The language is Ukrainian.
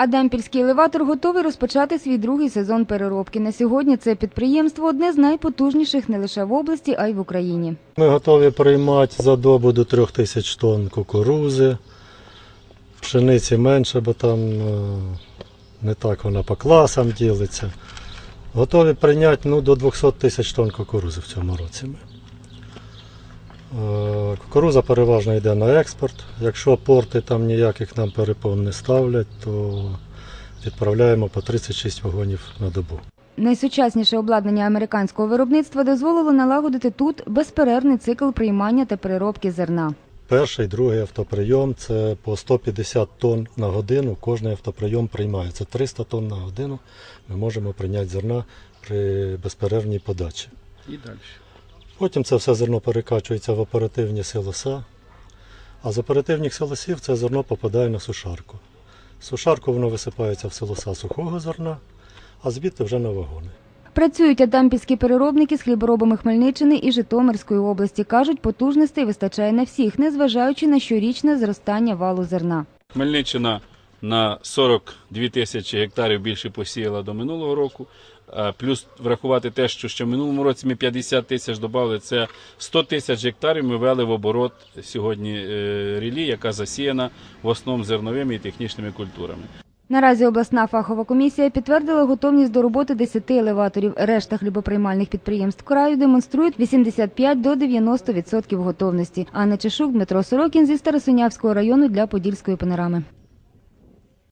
А Демпільський елеватор готовий розпочати свій другий сезон переробки. На сьогодні це підприємство одне з найпотужніших не лише в області, а й в Україні. Ми готові приймати за добу до трьох тисяч тонн кукурузи. Пшениці менше, бо там е, не так вона по класам ділиться. Готові прийняти ну, до 200 тисяч тонн кукурузи в цьому році. Е, Кукуруза переважно йде на експорт. Якщо порти там ніяких нам перепон не ставлять, то відправляємо по 36 вагонів на добу. Найсучасніше обладнання американського виробництва дозволило налагодити тут безперервний цикл приймання та переробки зерна. Перший, другий автоприйом це по 150 тонн на годину. Кожний автоприйом приймає. Це 300 тонн на годину. Ми можемо прийняти зерна при безперервній подачі. І далі. Потім це все зерно перекачується в оперативні силоса. А з оперативних силосів це зерно попадає на сушарку. З Сушарку воно висипається в силоса сухого зерна, а звідти вже на вагони. Працюють адампільські переробники з хліборобами Хмельниччини і Житомирської області. Кажуть, потужностей вистачає на всіх, незважаючи на щорічне зростання валу зерна. Хмельниччина на 42 тисячі гектарів більше посіяла до минулого року. Плюс врахувати те, що ще в минулому році ми 50 тисяч додали, це 100 тисяч гектарів ми ввели в оборот сьогодні е, рілі, яка засіяна в основному зерновими і технічними культурами. Наразі обласна фахова комісія підтвердила готовність до роботи 10 елеваторів. Решта хлібоприймальних підприємств краю демонструють 85 до 90% готовності. Анна Чешук, Дмитро Сорокін зі Старосинявського району для Подільської панорами.